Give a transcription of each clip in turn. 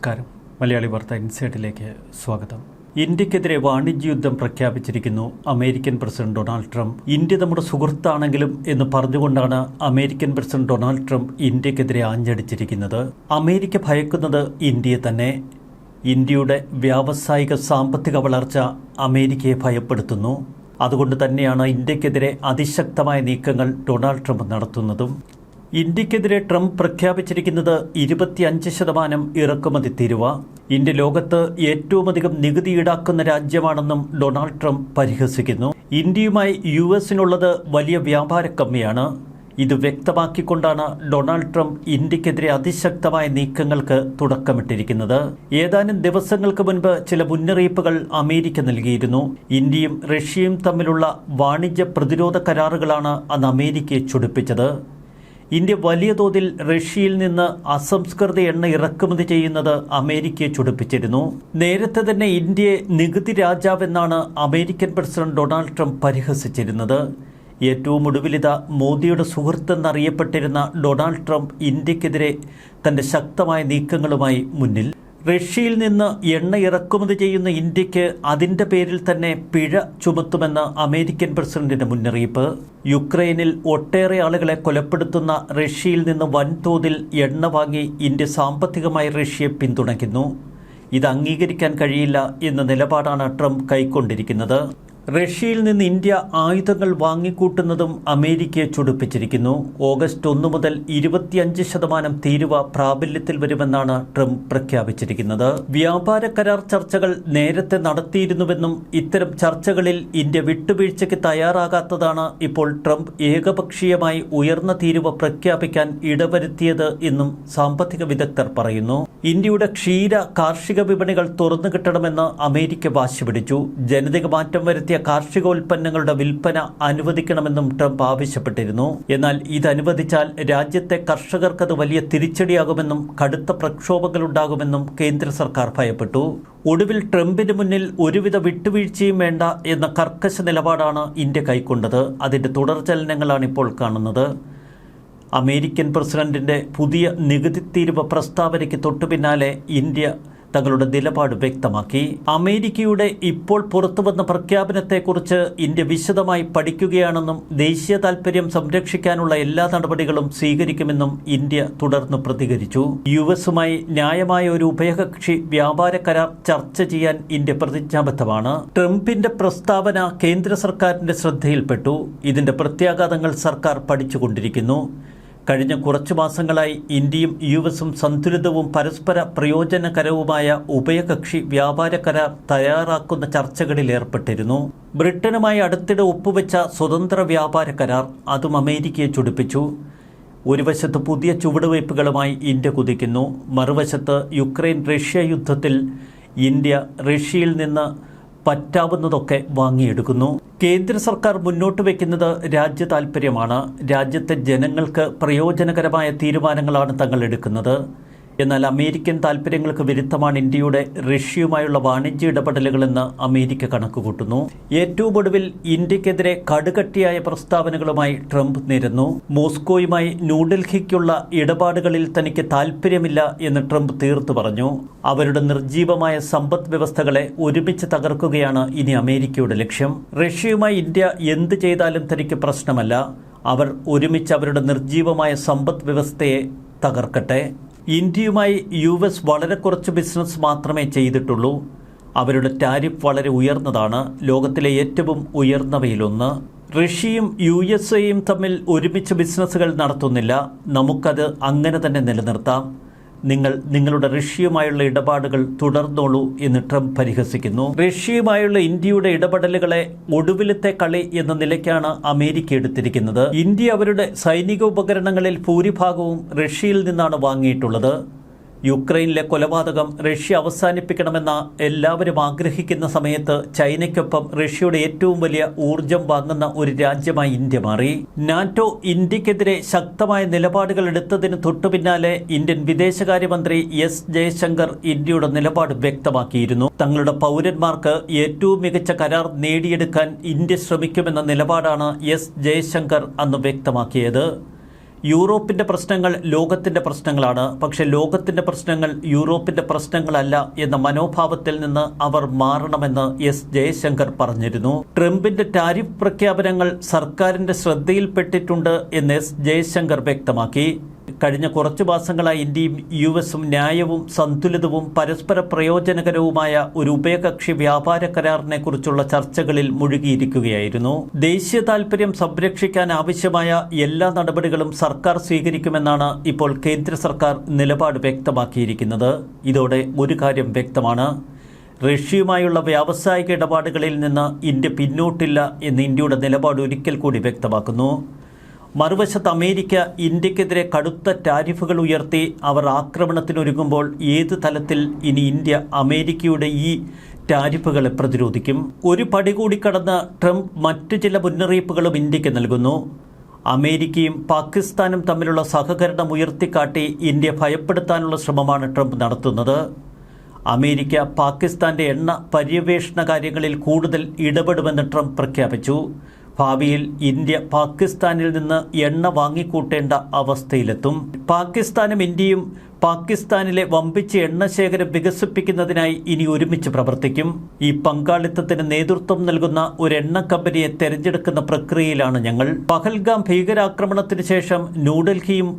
നമസ്കാരം. മലയാളി വാർത്ത ഇൻസൈഡിലേക്ക് സ്വാഗതം. ഇന്ത്യക്കെതിരെ വാണിജ്യ യുദ്ധം പ്രഖ്യാപിച്ചിരിക്കുന്നു American president Donald Trump. India നമ്മുടെ സുഹൃത്താണെങ്കിലും എന്ന് പറഞ്ഞുകൊണ്ടാണ് അമേരിക്കൻ പ്രസിഡന്റ് ഡൊണാൾഡ് ട്രംപ് ഇന്ത്യക്കെതിരെ ആഞ്ഞടിച്ചിരിക്കുന്നത്. അമേരിക്ക ഭയക്കുന്നത് ഇന്ത്യയെ തന്നെ. ഇന്ത്യയുടെ വ്യാവസായിക സാമ്പത്തിക വളർച്ച അമേരിക്കയെ ഭയപ്പെടുത്തുന്നു. അതുകൊണ്ട് തന്നെയാണ് ഇന്ത്യക്കെതിരെ അതിശക്തമായ നീക്കങ്ങൾ ഡൊണാൾഡ് ട്രംപ് നടത്തുന്നതും. ഇന്ത്യക്കെതിരെ ട്രംപ് പ്രഖ്യാപിച്ചിരിക്കുന്നത് ഇരുപത്തിയഞ്ച് ശതമാനം ഇറക്കുമതി തീരുവ. ഇന്ത്യ ലോകത്ത് ഏറ്റവുമധികം നികുതി ഈടാക്കുന്ന രാജ്യമാണെന്നും ഡൊണാൾഡ് ട്രംപ് പരിഹസിക്കുന്നു. ഇന്ത്യയുമായി യു എസിനുള്ളത് വലിയ വ്യാപാര കമ്മിയാണ്. ഇത് വ്യക്തമാക്കിക്കൊണ്ടാണ് ഡൊണാൾഡ് ട്രംപ് ഇന്ത്യക്കെതിരെ അതിശക്തമായ നീക്കങ്ങൾക്ക് തുടക്കമിട്ടിരിക്കുന്നത്. ഏതാനും ദിവസങ്ങൾക്ക് മുൻപ് ചില മുന്നറിയിപ്പുകൾ അമേരിക്ക നൽകിയിരുന്നു. ഇന്ത്യയും റഷ്യയും തമ്മിലുള്ള വാണിജ്യ പ്രതിരോധ കരാറുകളാണ് അന്ന് അമേരിക്കയെ ചൊടിപ്പിച്ചത്. ഇന്ത്യ വലിയ തോതിൽ റഷ്യയിൽ നിന്ന് അസംസ്കൃത എണ്ണ ഇറക്കുമതി ചെയ്യുന്നത് അമേരിക്കയെ ചുടിപ്പിച്ചിരുന്നു. നേരത്തെ തന്നെ ഇന്ത്യയെ നികുതി രാജാവെന്നാണ് അമേരിക്കൻ പ്രസിഡന്റ് ഡൊണാൾഡ് ട്രംപ് പരിഹസിച്ചിരുന്നത്. ഏറ്റവും ഒടുവിലിത മോദിയുടെ സുഹൃത്തെന്നറിയപ്പെട്ടിരുന്ന ഡൊണാൾഡ് ട്രംപ് ഇന്ത്യക്കെതിരെ തന്റെ ശക്തമായ നീക്കങ്ങളുമായി മുന്നിൽ. റഷ്യയിൽ നിന്ന് എണ്ണ ഇറക്കുമതി ചെയ്യുന്ന ഇന്ത്യയ്ക്ക് അതിന്റെ പേരിൽ തന്നെ പിഴ ചുമത്തുമെന്ന് അമേരിക്കൻ പ്രസിഡന്റിന്റെ മുന്നറിയിപ്പ്. യുക്രൈനിൽ ഒട്ടേറെ ആളുകളെ കൊലപ്പെടുത്തുന്ന റഷ്യയിൽ നിന്ന് വൻതോതിൽ എണ്ണ വാങ്ങി ഇന്ത്യ സാമ്പത്തികമായി റഷ്യയെ പിന്തുണയ്ക്കുന്നു. ഇത് അംഗീകരിക്കാൻ കഴിയില്ല എന്ന നിലപാടാണ് ട്രംപ് കൈക്കൊണ്ടിരിക്കുന്നത്. റഷ്യയിൽ നിന്ന് ഇന്ത്യ ആയുധങ്ങൾ വാങ്ങിക്കൂട്ടുന്നതും അമേരിക്കയെ ചൊടിപ്പിച്ചിരിക്കുന്നു. ഓഗസ്റ്റ് ഒന്ന് മുതൽ ഇരുപത്തിയഞ്ച് ശതമാനം തീരുവ പ്രാബല്യത്തിൽ വരുമെന്നാണ് ട്രംപ് പ്രഖ്യാപിച്ചിരിക്കുന്നത്. വ്യാപാര കരാർ ചർച്ചകൾ നേരത്തെ നടത്തിയിരുന്നുവെന്നും ഇത്തരം ചർച്ചകളിൽ ഇന്ത്യ വിട്ടുവീഴ്ചയ്ക്ക് തയ്യാറാകാത്തതാണ് ഇപ്പോൾ ട്രംപ് ഏകപക്ഷീയമായി ഉയർന്ന തീരുവ പ്രഖ്യാപിക്കാൻ ഇടവരുത്തിയത് എന്നും സാമ്പത്തിക വിദഗ്ധർ പറയുന്നു. ഇന്ത്യയുടെ ക്ഷീര കാർഷിക വിപണികൾ തുറന്നു കിട്ടണമെന്ന് അമേരിക്ക വാശിപിടിച്ചു. ജനിതക മാറ്റം വരുത്തിയ കാർഷികോൽപ്പന്നങ്ങളുടെ വിൽപ്പന അനുവദിക്കണമെന്നും ട്രംപ് ആവശ്യപ്പെട്ടിരുന്നു. എന്നാൽ ഇത് അനുവദിച്ചാൽ രാജ്യത്തെ കർഷകർക്കത് വലിയ തിരിച്ചടിയാകുമെന്നും കടുത്ത പ്രക്ഷോഭങ്ങളുണ്ടാകുമെന്നും കേന്ദ്ര സർക്കാർ ഭയപ്പെട്ടു. ഒടുവിൽ ട്രംപിന് മുന്നിൽ ഒരുവിധ വിട്ടുവീഴ്ചയും വേണ്ട എന്ന കർക്കശ നിലപാടാണ് ഇന്ത്യ കൈക്കൊണ്ടത്. അതിന്റെ തുടർചലനങ്ങളാണ് ഇപ്പോൾ കാണുന്നത്. അമേരിക്കൻ പ്രസിഡന്റിന്റെ പുതിയ നികുതി തീരുവ പ്രസ്താവനയ്ക്ക് തൊട്ടുപിന്നാലെ ഇന്ത്യ തങ്ങളുടെ നിലപാട് വ്യക്തമാക്കി. അമേരിക്കയുടെ ഇപ്പോൾ പുറത്തുവന്ന പ്രഖ്യാപനത്തെക്കുറിച്ച് ഇന്ത്യ വിശദമായി പഠിക്കുകയാണെന്നും ദേശീയ താൽപര്യം സംരക്ഷിക്കാനുള്ള എല്ലാ നടപടികളും സ്വീകരിക്കുമെന്നും ഇന്ത്യ തുടർന്ന് പ്രതികരിച്ചു. യു എസുമായി ന്യായമായ ഒരു ഉഭയകക്ഷി വ്യാപാര കരാർ ചർച്ച ചെയ്യാൻ ഇന്ത്യ പ്രതിജ്ഞാബദ്ധമാണ്. ട്രംപിന്റെ പ്രസ്താവന കേന്ദ്ര സർക്കാരിന്റെ ശ്രദ്ധയിൽപ്പെട്ടു. ഇതിന്റെ പ്രത്യാഘാതങ്ങൾ സർക്കാർ പഠിച്ചുകൊണ്ടിരിക്കുന്നു. കഴിഞ്ഞ കുറച്ചു മാസങ്ങളായി ഇന്ത്യയും യു എസും സന്തുലിതവും പരസ്പര പ്രയോജനകരവുമായ ഉഭയകക്ഷി വ്യാപാര കരാർ തയ്യാറാക്കുന്ന ചർച്ചകളിൽ ഏർപ്പെട്ടിരുന്നു. ബ്രിട്ടനുമായി അടുത്തിടെ ഒപ്പുവെച്ച സ്വതന്ത്ര വ്യാപാര കരാർ അതും അമേരിക്കയെ ചുടിപ്പിച്ചു. ഒരു വശത്ത് പുതിയ ചുവടുവയ്പ്പുകളുമായി ഇന്ത്യ കുതിക്കുന്നു. മറുവശത്ത് യുക്രൈൻ റഷ്യ യുദ്ധത്തിൽ ഇന്ത്യ റഷ്യയിൽ നിന്ന് പറ്റാവുന്നതൊക്കെ വാങ്ങിയെടുക്കുന്നു. കേന്ദ്ര സർക്കാർ മുന്നോട്ട് വയ്ക്കുന്നത് രാജ്യ താൽപ്പര്യമാണ് രാജ്യത്തെ ജനങ്ങൾക്ക് പ്രയോജനകരമായ തീരുമാനങ്ങളാണ് തങ്ങൾ എടുക്കുന്നത്. എന്നാൽ അമേരിക്കൻ താൽപ്പര്യങ്ങൾക്ക് വിരുദ്ധമാണ് ഇന്ത്യയുടെ റഷ്യയുമായുള്ള വാണിജ്യ ഇടപെടലുകളെന്ന് അമേരിക്ക കണക്കുകൂട്ടുന്നു. ഏറ്റവും ഒടുവിൽ ഇന്ത്യക്കെതിരെ കടുകട്ടിയായ പ്രസ്താവനകളുമായി ട്രംപ് നിരന്നു. മോസ്കോയുമായി ന്യൂഡൽഹിക്കുള്ള ഇടപാടുകളിൽ തനിക്ക് താൽപ്പര്യമില്ല എന്ന് ട്രംപ് തീർത്തു പറഞ്ഞു. അവരുടെ നിർജീവമായ സമ്പദ് വ്യവസ്ഥകളെ ഒരുമിച്ച് തകർക്കുകയാണ് ഇനി അമേരിക്കയുടെ ലക്ഷ്യം. റഷ്യയുമായി ഇന്ത്യ എന്ത് ചെയ്താലും തനിക്ക് പ്രശ്നമല്ല. അവർ ഒരുമിച്ച് അവരുടെ നിർജീവമായ സമ്പദ് വ്യവസ്ഥയെ തകർക്കട്ടെ. ഇന്ത്യയുമായി യു എസ് വളരെ കുറച്ച് ബിസിനസ് മാത്രമേ ചെയ്തിട്ടുള്ളൂ. അവരുടെ ടാരിഫ് വളരെ ഉയർന്നതാണ്. ലോകത്തിലെ ഏറ്റവും ഉയർന്നവയിലൊന്ന്. റഷ്യയും യു എസ് എയും തമ്മിൽ ഒരുമിച്ച് ബിസിനസ്സുകൾ നടത്തുന്നില്ല. നമുക്കത് അങ്ങനെ തന്നെ നിലനിർത്താം. നിങ്ങൾ നിങ്ങളുടെ റഷ്യയുമായുള്ള ഇടപാടുകൾ തുടർന്നോളൂ എന്ന് ട്രംപ് പരിഹസിക്കുന്നു. റഷ്യയുമായുള്ള ഇന്ത്യയുടെ ഇടപെടലുകളെ ഒടുവിലത്തെ കളി എന്ന നിലയ്ക്കാണ് അമേരിക്ക എടുത്തിരിക്കുന്നത്. ഇന്ത്യ അവരുടെ സൈനിക ഉപകരണങ്ങളിൽ ഭൂരിഭാഗവും റഷ്യയിൽ നിന്നാണ് വാങ്ങിയിട്ടുള്ളത്. യുക്രൈനിലെ കൊലപാതകം റഷ്യ അവസാനിപ്പിക്കണമെന്ന എല്ലാവരും ആഗ്രഹിക്കുന്ന സമയത്ത് ചൈനയ്ക്കൊപ്പം റഷ്യയുടെ ഏറ്റവും വലിയ ഊർജം വാങ്ങുന്ന ഒരു രാജ്യമായി ഇന്ത്യ മാറി. നാറ്റോ ഇന്ത്യക്കെതിരെ ശക്തമായ നിലപാടുകൾ എടുത്തതിന് തൊട്ടുപിന്നാലെ ഇന്ത്യൻ വിദേശകാര്യമന്ത്രി എസ് ജയശങ്കർ ഇന്ത്യയുടെ നിലപാട് വ്യക്തമാക്കിയിരുന്നു. തങ്ങളുടെ പൗരന്മാർക്ക് ഏറ്റവും മികച്ച കരാർ നേടിയെടുക്കാൻ ഇന്ത്യ ശ്രമിക്കുമെന്ന നിലപാടാണ് എസ് ജയശങ്കർ അന്ന് വ്യക്തമാക്കിയത്. യൂറോപ്പിന്റെ പ്രശ്നങ്ങൾ ലോകത്തിന്റെ പ്രശ്നങ്ങളാണ്. പക്ഷെ ലോകത്തിന്റെ പ്രശ്നങ്ങൾ യൂറോപ്പിന്റെ പ്രശ്നങ്ങളല്ല എന്ന മനോഭാവത്തിൽ നിന്ന് അവർ മാറണമെന്ന് എസ് ജയശങ്കർ പറഞ്ഞിരുന്നു. ട്രംപിന്റെ ടാരിഫ് പ്രഖ്യാപനങ്ങൾ സർക്കാരിന്റെ ശ്രദ്ധയിൽപ്പെട്ടിട്ടുണ്ട് എന്ന് എസ് ജയശങ്കർ വ്യക്തമാക്കി. കഴിഞ്ഞ കുറച്ച് മാസങ്ങളായി ഇന്ത്യയും യു എസും ന്യായവും സന്തുലിതവും പരസ്പര പ്രയോജനകരവുമായ ഒരു ഉഭയകക്ഷി വ്യാപാര കരാറിനെ കുറിച്ചുള്ള ചർച്ചകളിൽ മുഴുകിയിരിക്കുകയായിരുന്നു. ദേശീയ താൽപര്യം സംരക്ഷിക്കാൻ ആവശ്യമായ എല്ലാ നടപടികളും സർക്കാർ സ്വീകരിക്കുമെന്നാണ് ഇപ്പോൾ കേന്ദ്ര സർക്കാർ നിലപാട് വ്യക്തമാക്കിയിരിക്കുന്നത്. ഇതോടെ ഒരു കാര്യം വ്യക്തമാണ്. റഷ്യയുമായുള്ള വ്യാവസായിക ഇടപാടുകളിൽ നിന്ന് ഇന്ത്യ പിന്നോട്ടില്ല എന്ന് ഇന്ത്യയുടെ നിലപാട് ഒരിക്കൽ കൂടി വ്യക്തമാക്കുന്നു. മറുവശത്ത് അമേരിക്ക ഇന്ത്യക്കെതിരെ കടുത്ത ടാരിഫുകൾ ഉയർത്തി അവർ ആക്രമണത്തിനൊരുങ്ങുമ്പോൾ ഏത് തലത്തിൽ ഇനി ഇന്ത്യ അമേരിക്കയുടെ ഈ ടാരിഫുകളെ പ്രതിരോധിക്കും? ഒരു പടി കൂടി കടന്ന് ട്രംപ് മറ്റു ചില മുന്നറിയിപ്പുകളും ഇന്ത്യയ്ക്ക് നൽകുന്നു. അമേരിക്കയും പാകിസ്ഥാനും തമ്മിലുള്ള സഹകരണം ഉയർത്തിക്കാട്ടി ഇന്ത്യ ഭയപ്പെടുത്താനുള്ള ശ്രമമാണ് ട്രംപ് നടത്തുന്നത്. അമേരിക്ക പാകിസ്ഥാന്റെ എണ്ണ പര്യവേഷണ കാര്യങ്ങളിൽ കൂടുതൽ ഇടപെടുമെന്ന് ട്രംപ് പ്രഖ്യാപിച്ചു. ഭാവിയിൽ ഇന്ത്യ പാകിസ്ഥാനിൽ നിന്ന് എണ്ണ വാങ്ങിക്കൂട്ടേണ്ട അവസ്ഥയിലെത്തും. പാകിസ്ഥാനും ഇന്ത്യയും പാകിസ്ഥാനിലെ വമ്പിച്ച എണ്ണ ശേഖരം വികസിപ്പിക്കുന്നതിനായി ഇനി ഒരുമിച്ച് പ്രവർത്തിക്കും. ഈ പങ്കാളിത്തത്തിന് നേതൃത്വം നൽകുന്ന ഒരു എണ്ണ കമ്പനിയെ തെരഞ്ഞെടുക്കുന്ന പ്രക്രിയയിലാണ് ഞങ്ങൾ. പഹൽഗാം ഭീകരാക്രമണത്തിന് ശേഷം ന്യൂഡൽഹിയും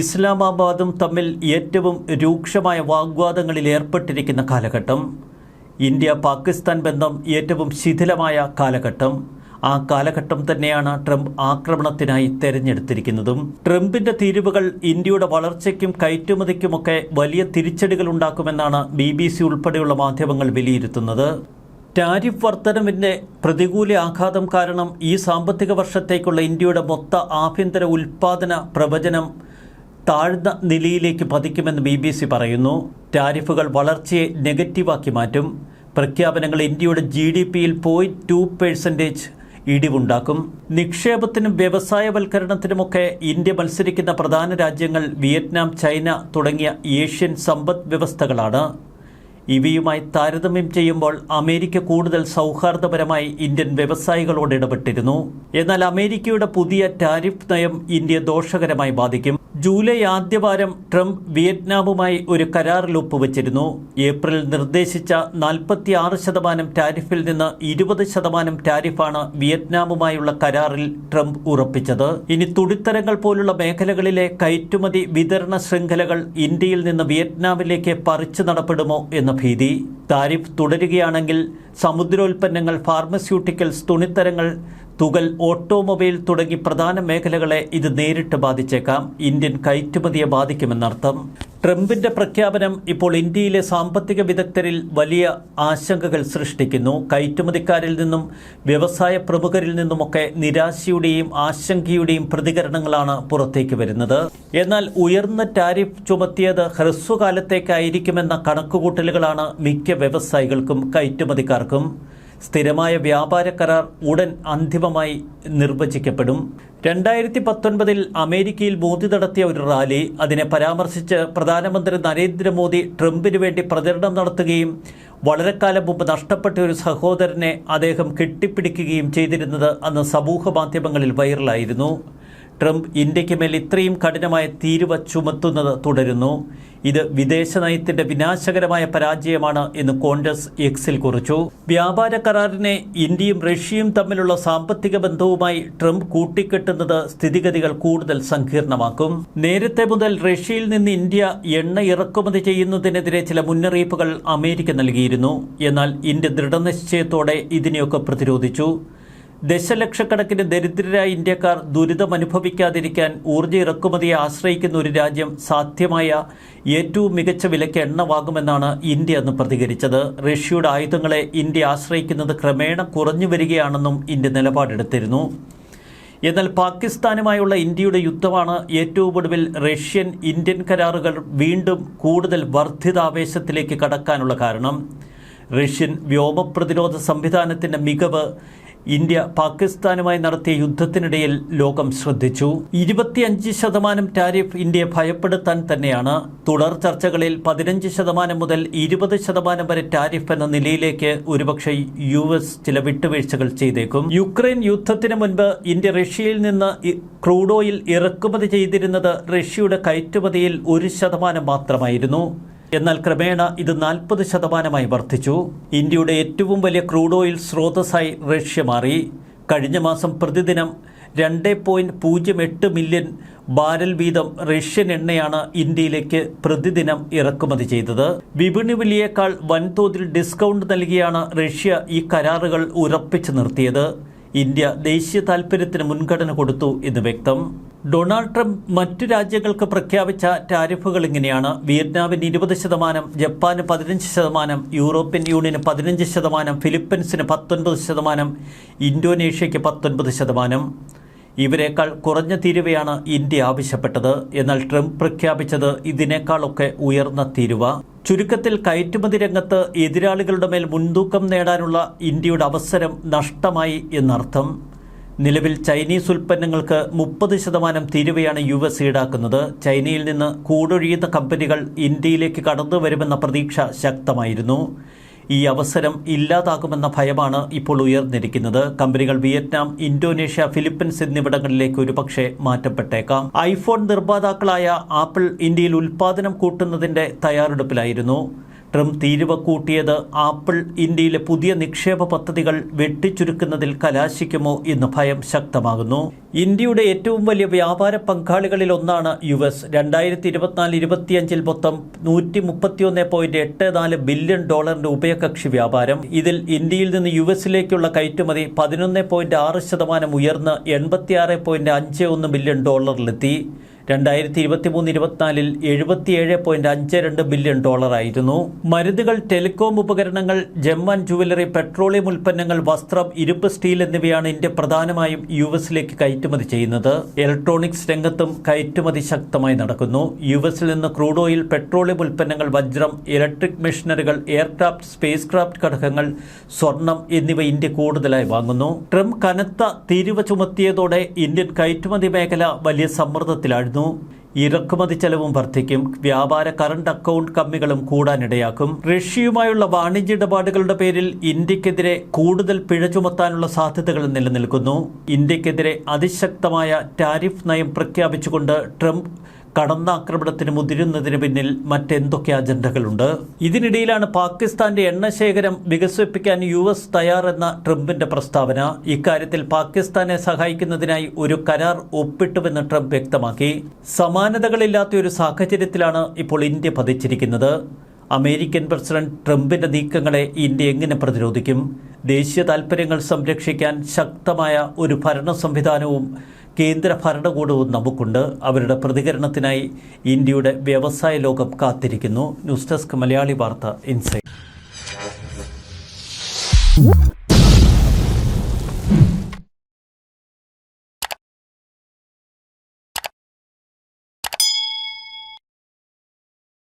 ഇസ്ലാമാബാദും തമ്മിൽ ഏറ്റവും രൂക്ഷമായ വാഗ്വാദങ്ങളിൽ ഏർപ്പെട്ടിരിക്കുന്ന കാലഘട്ടം. ഇന്ത്യ പാകിസ്ഥാൻ ബന്ധം ഏറ്റവും ശിഥിലമായ കാലഘട്ടം. ആ കാലഘട്ടം തന്നെയാണ് ട്രംപ് ആക്രമണത്തിനായി തെരഞ്ഞെടുത്തിരിക്കുന്നതും. ട്രംപിന്റെ തീരുവകൾ ഇന്ത്യയുടെ വളർച്ചയ്ക്കും കയറ്റുമതിക്കുമൊക്കെ വലിയ തിരിച്ചടികൾ ഉണ്ടാക്കുമെന്നാണ് ബി ബി സി ഉൾപ്പെടെയുള്ള മാധ്യമങ്ങൾ വിലയിരുത്തുന്നത്. ടാരിഫ് വർധനവിന്റെ പ്രതികൂല ആഘാതം കാരണം ഈ സാമ്പത്തിക വർഷത്തേക്കുള്ള ഇന്ത്യയുടെ മൊത്ത ആഭ്യന്തര ഉൽപാദന പ്രവചനം താഴ്ന്ന നിലയിലേക്ക് പതിക്കുമെന്ന് ബി ബി സി പറയുന്നു. ടാരിഫുകൾ വളർച്ചയെ നെഗറ്റീവാക്കി മാറ്റും. പ്രഖ്യാപനങ്ങൾ ഇന്ത്യയുടെ ജി ഡി പിയിൽ പോയിന്റ് ടു പേഴ്സന്റേജ് ഇടിവുണ്ടാക്കും. നിക്ഷേപത്തിനും വ്യവസായവൽക്കരണത്തിനുമൊക്കെ ഇന്ത്യ മത്സരിക്കുന്ന പ്രധാന രാജ്യങ്ങൾ വിയറ്റ്നാം ചൈന തുടങ്ങിയ ഏഷ്യൻ സമ്പദ് വ്യവസ്ഥകളാണ്. ഇവയുമായി താരതമ്യം ചെയ്യുമ്പോൾ അമേരിക്ക കൂടുതൽ സൗഹാർദ്ദപരമായി ഇന്ത്യൻ വ്യവസായികളോട് ഇടപെട്ടിരുന്നു. എന്നാൽ അമേരിക്കയുടെ പുതിയ ടാരിഫ് നയം ഇന്ത്യ ദോഷകരമായി ബാധിക്കും. ജൂലൈ ആദ്യവാരം ട്രംപ് വിയറ്റ്നാമുമായി ഒരു കരാറിൽ ഒപ്പുവച്ചിരുന്നു. ഏപ്രിൽ നിർദ്ദേശിച്ച നാൽപ്പത്തി ആറ് ശതമാനം ടാരിഫിൽ നിന്ന് ഇരുപത് ശതമാനം ടാരിഫാണ് വിയറ്റ്നാമുമായുള്ള കരാറിൽ ട്രംപ് ഉറപ്പിച്ചത്. ഇനി തുടിത്തരങ്ങൾ പോലുള്ള മേഖലകളിലെ കയറ്റുമതി വിതരണ ശൃംഖലകൾ ഇന്ത്യയിൽ നിന്ന് വിയറ്റ്നാമിലേക്ക് പറിച്ചു നടപ്പെടുമോ എന്ന ഭീതി താരിഫ് തുടരുകയാണെങ്കിൽ സമുദ്രോൽപ്പന്നങ്ങൾ ഫാർമസ്യൂട്ടിക്കൽസ് തുണിത്തരങ്ങൾ തുകൽ ഓട്ടോമൊബൈൽ തുടങ്ങി പ്രധാന മേഖലകളെ ഇത് നേരിട്ട് ബാധിച്ചേക്കാം. ഇന്ത്യൻ കയറ്റുമതിയെ ബാധിക്കുമെന്നർത്ഥം. ട്രംപിന്റെ പ്രഖ്യാപനം ഇപ്പോൾ ഇന്ത്യയിലെ സാമ്പത്തിക വിദഗ്ധരിൽ വലിയ ആശങ്കകൾ സൃഷ്ടിക്കുന്നു. കയറ്റുമതിക്കാരിൽ നിന്നും വ്യവസായ പ്രമുഖരിൽ നിന്നുമൊക്കെ നിരാശയുടെയും ആശങ്കയുടെയും പ്രതികരണങ്ങളാണ് പുറത്തേക്ക് വരുന്നത്. എന്നാൽ ഉയർന്ന ടാരിഫ് ചുമത്തിയത് ഹ്രസ്വകാലത്തേക്കായിരിക്കുമെന്ന കണക്കുകൂട്ടലുകളാണ് മിക്ക വ്യവസായികൾക്കും കയറ്റുമതിക്കാർക്കും. സ്ഥിരമായ വ്യാപാര കരാർ ഉടൻ അന്തിമമായി നിർവചിക്കപ്പെടും. രണ്ടായിരത്തി പത്തൊൻപതിൽ അമേരിക്കയിൽ മോദി നടത്തിയ ഒരു റാലി അതിനെ പരാമർശിച്ച് പ്രധാനമന്ത്രി നരേന്ദ്രമോദി ട്രംപിന് വേണ്ടി പ്രചരണം നടത്തുകയും വളരെ കാലം മുമ്പ് നഷ്ടപ്പെട്ട ഒരു സഹോദരനെ അദ്ദേഹം കെട്ടിപ്പിടിക്കുകയും ചെയ്തിരുന്നത് അന്ന് സമൂഹ മാധ്യമങ്ങളിൽ വൈറലായിരുന്നു. ട്രംപ് ഇന്ത്യയ്ക്ക് മേൽ ഇത്രയും കഠിനമായ തീരുവ ചുമത്തുന്നത് തുടരുന്നു. ഇത് വിദേശ നയത്തിന്റെ വിനാശകരമായ പരാജയമാണ് എന്ന് കോൺഗ്രസ് എക്സിൽ കുറിച്ചു. വ്യാപാര കരാറിനെ ഇന്ത്യയും റഷ്യയും തമ്മിലുള്ള സാമ്പത്തിക ബന്ധവുമായി ട്രംപ് കൂട്ടിക്കെട്ടുന്നത് സ്ഥിതിഗതികൾ കൂടുതൽ സങ്കീർണമാക്കും. നേരത്തെ മുതൽ റഷ്യയിൽ നിന്ന് ഇന്ത്യ എണ്ണ ഇറക്കുമതി ചെയ്യുന്നതിനെതിരെ ചില മുന്നറിയിപ്പുകൾ അമേരിക്ക നൽകിയിരുന്നു. എന്നാൽ ഇന്ത്യ ദൃഢനിശ്ചയത്തോടെ ഇതിനെയൊക്കെ പ്രതിരോധിച്ചു. ദശലക്ഷക്കണക്കിന് ദരിദ്രരായ ഇന്ത്യക്കാർ ദുരിതമനുഭവിക്കാതിരിക്കാൻ ഊർജ ഇറക്കുമതിയെ ആശ്രയിക്കുന്ന ഒരു രാജ്യം സാധ്യമായ ഏറ്റവും മികച്ച വിലയ്ക്ക് എണ്ണ വാങ്ങുമെന്നാണ് ഇന്ത്യ അന്ന് പ്രതികരിച്ചത്. റഷ്യയുടെ ആയുധങ്ങളെ ഇന്ത്യ ആശ്രയിക്കുന്നത് ക്രമേണ കുറഞ്ഞു വരികയാണെന്നും ഇന്ത്യ നിലപാടെടുത്തിരുന്നു. എന്നാൽ പാകിസ്ഥാനുമായുള്ള ഇന്ത്യയുടെ യുദ്ധമാണ് ഏറ്റവും ഒടുവിൽ റഷ്യൻ ഇന്ത്യൻ കരാറുകൾ വീണ്ടും കൂടുതൽ വർദ്ധിതാവേശത്തിലേക്ക് കടക്കാനുള്ള കാരണം. റഷ്യൻ വ്യോമ പ്രതിരോധ സംവിധാനത്തിന്റെ മികവ് ഇന്ത്യ പാകിസ്ഥാനുമായി നടത്തിയ യുദ്ധത്തിനിടയിൽ ലോകം ശ്രദ്ധിച്ചു. ഇരുപത്തിയഞ്ച് ശതമാനം ടാരിഫ് ഇന്ത്യയെ ഭയപ്പെടുത്താൻ തന്നെയാണ്. തുടർ ചർച്ചകളിൽ പതിനഞ്ച് ശതമാനം മുതൽ ഇരുപത് ശതമാനം വരെ ടാരിഫ് എന്ന നിലയിലേക്ക് ഒരുപക്ഷെ യു എസ് ചില വിട്ടുവീഴ്ചകൾ ചെയ്തേക്കും. യുക്രൈൻ യുദ്ധത്തിന് മുൻപ് ഇന്ത്യ റഷ്യയിൽ നിന്ന് ക്രൂഡ് ഓയിൽ ഇറക്കുമതി ചെയ്തിരുന്നത് റഷ്യയുടെ കയറ്റുമതിയിൽ ഒരു ശതമാനം മാത്രമായിരുന്നു. എന്നാൽ ക്രമേണ ഇത് നാൽപ്പത് ശതമാനമായി വർദ്ധിച്ചു. ഇന്ത്യയുടെ ഏറ്റവും വലിയ ക്രൂഡ് ഓയിൽ സ്രോതസ്സായി റഷ്യ മാറി. കഴിഞ്ഞ മാസം പ്രതിദിനം രണ്ട് പോയിന്റ് പൂജ്യം എട്ട് മില്യൺ ബാരൽ വീതം റഷ്യൻ എണ്ണയാണ് ഇന്ത്യയിലേക്ക് പ്രതിദിനം ഇറക്കുമതി ചെയ്തത്. വിപണി വിലയേക്കാൾ വൻതോതിൽ ഡിസ്കൗണ്ട് നൽകിയാണ് റഷ്യ ഈ കരാറുകൾ ഉറപ്പിച്ചു നിർത്തിയത്. ഇന്ത്യ ദേശീയ താൽപര്യത്തിന് മുൻഗണന കൊടുത്തു എന്ന് വ്യക്തം. ഡൊണാൾഡ് ട്രംപ് മറ്റു രാജ്യങ്ങൾക്ക് പ്രഖ്യാപിച്ച ടാരിഫുകൾ ഇങ്ങനെയാണ്. വിയറ്റ്നാമിന് ഇരുപത് ശതമാനം ജപ്പാന് പതിനഞ്ച് ശതമാനം യൂറോപ്യൻ യൂണിയന് പതിനഞ്ച് ശതമാനം ഫിലിപ്പീൻസിന് പത്തൊൻപത് ശതമാനം ഇന്തോനേഷ്യയ്ക്ക് പത്തൊൻപത് ശതമാനം. ഇവരെക്കാൾ കുറഞ്ഞ തീരുവയാണ് ഇന്ത്യ ആവശ്യപ്പെട്ടത്. എന്നാൽ ട്രംപ് പ്രഖ്യാപിച്ചത് ഇതിനേക്കാളൊക്കെ ഉയർന്ന തീരുവ. ചുരുക്കത്തിൽ കയറ്റുമതി രംഗത്ത് എതിരാളികളുടെ മേൽ മുൻതൂക്കം നേടാനുള്ള ഇന്ത്യയുടെ അവസരം നഷ്ടമായി എന്നർത്ഥം. നിലവിൽ ചൈനീസ് ഉൽപ്പന്നങ്ങൾക്ക് മുപ്പത് ശതമാനം തീരുവയാണ് യു എസ് ഈടാക്കുന്നത്. ചൈനയിൽ നിന്ന് കൂടൊഴിയുന്ന കമ്പനികൾ ഇന്ത്യയിലേക്ക് കടന്നു വരുമെന്ന പ്രതീക്ഷ ശക്തമായിരുന്നു. ഈ അവസരം ഇല്ലാതാകുമെന്ന ഭയമാണ് ഇപ്പോൾ ഉയർന്നിരിക്കുന്നത്. കമ്പനികൾ വിയറ്റ്നാം ഇന്തോനേഷ്യ ഫിലിപ്പീൻസ് എന്നിവിടങ്ങളിലേക്ക് ഒരുപക്ഷെ മാറ്റപ്പെട്ടേക്കാം. ഐഫോൺ നിർമ്മാതാക്കളായ ആപ്പിൾ ഇന്ത്യയിൽ ഉൽപ്പാദനം കൂട്ടുന്നതിന്റെ തയ്യാറെടുപ്പിലായിരുന്നു. ട്രംപ് തീരുവ കൂട്ടിയത് ആപ്പിൾ ഇന്ത്യയിലെ പുതിയ നിക്ഷേപ പദ്ധതികൾ വെട്ടിച്ചുരുക്കുന്നതിൽ കലാശിക്കുമോ എന്ന് ഭയം ശക്തമാകുന്നു. ഇന്ത്യയുടെ ഏറ്റവും വലിയ വ്യാപാര പങ്കാളികളിൽ ഒന്നാണ് യു എസ്. രണ്ടായിരത്തി ഇരുപത്തിനാല് ഇരുപത്തിയഞ്ചിൽ മൊത്തം നൂറ്റി മുപ്പത്തിയൊന്ന് പോയിന്റ് എട്ട് നാല് ബില്യൺ ഡോളറിന്റെ ഉഭയകക്ഷി വ്യാപാരം. ഇതിൽ ഇന്ത്യയിൽ നിന്ന് യു എസിലേക്കുള്ള കയറ്റുമതി പതിനൊന്ന് പോയിന്റ് ആറ് ശതമാനം ഉയർന്ന് എൺപത്തിയാറ് പോയിന്റ് അഞ്ച് ഒന്ന് ബില്യൺ ഡോളറിലെത്തി. രണ്ടായിരത്തി ഇരുപത്തി മൂന്ന് ഇരുപത്തിനാലിൽ എഴുപത്തിയേഴ് പോയിന്റ് അഞ്ച് രണ്ട് ബില്യൺ ഡോളറായിരുന്നു. മരുന്നുകൾ ടെലികോം ഉപകരണങ്ങൾ ജെം ആൻഡ് ജുവലറി പെട്രോളിയം ഉൽപ്പന്നങ്ങൾ വസ്ത്രം ഇരുമ്പ് സ്റ്റീൽ എന്നിവയാണ് ഇന്ത്യ പ്രധാനമായും യു എസിലേക്ക് കയറ്റുമതി ചെയ്യുന്നത്. ഇലക്ട്രോണിക്സ് രംഗത്തും കയറ്റുമതി ശക്തമായി നടക്കുന്നു. യു എസിൽ നിന്ന് ക്രൂഡ് ഓയിൽ പെട്രോളിയം ഉൽപ്പന്നങ്ങൾ വജ്രം ഇലക്ട്രിക് മെഷീനറികൾ എയർക്രാഫ്റ്റ് സ്പേസ് ക്രാഫ്റ്റ് ഘടകങ്ങൾ സ്വർണം എന്നിവ ഇന്ത്യ കൂടുതലായി വാങ്ങുന്നു. ട്രംപ് കനത്ത തീരുവ ചുമത്തിയതോടെ ഇന്ത്യൻ കയറ്റുമതി മേഖല വലിയ സമ്മർദ്ദത്തിലായിരുന്നു. ഇറക്കുമതി ചെലവും വർദ്ധിക്കും. വ്യാപാര കറണ്ട് അക്കൗണ്ട് കമ്മികളും കൂടാനിടയാക്കും. റഷ്യയുമായുള്ള വാണിജ്യ ഇടപാടുകളുടെ പേരിൽ ഇന്ത്യക്കെതിരെ കൂടുതൽ പിഴ ചുമത്താനുള്ള സാധ്യതകൾ നിലനിൽക്കുന്നു. ഇന്ത്യക്കെതിരെ അതിശക്തമായ ടാരിഫ് നയം പ്രഖ്യാപിച്ചുകൊണ്ട് ട്രംപ് കടന്നാക്രമണത്തിന് മുതിരുന്നതിന് പിന്നിൽ മറ്റെന്തൊക്കെ അജണ്ടകളുണ്ട്? ഇതിനിടയിലാണ് പാകിസ്ഥാന്റെ എണ്ണശേഖരം വികസിപ്പിക്കാൻ യു എസ് തയ്യാറെന്ന ട്രംപിന്റെ പ്രസ്താവന. ഇക്കാര്യത്തിൽ പാകിസ്ഥാനെ സഹായിക്കുന്നതിനായി ഒരു കരാർ ഒപ്പിട്ടുവെന്ന് ട്രംപ് വ്യക്തമാക്കി. സമാനതകളില്ലാത്ത ഒരു സാഹചര്യത്തിലാണ് ഇപ്പോൾ ഇന്ത്യ പതിച്ചിരിക്കുന്നത്. അമേരിക്കൻ പ്രസിഡന്റ് ട്രംപിന്റെ നീക്കങ്ങളെ ഇന്ത്യ എങ്ങനെ പ്രതിരോധിക്കും? ദേശീയ താൽപര്യങ്ങൾ സംരക്ഷിക്കാൻ ശക്തമായ ഒരു ഭരണ സംവിധാനവും കേന്ദ്ര ഭരണകൂടവും നമുക്കുണ്ട്. അവരുടെ പ്രതികരണത്തിനായി ഇന്ത്യയുടെ വ്യവസായ ലോകം കാത്തിരിക്കുന്നു. ന്യൂസ് ഡെസ്ക് മലയാളി വാർത്ത ഇൻസൈറ്റ്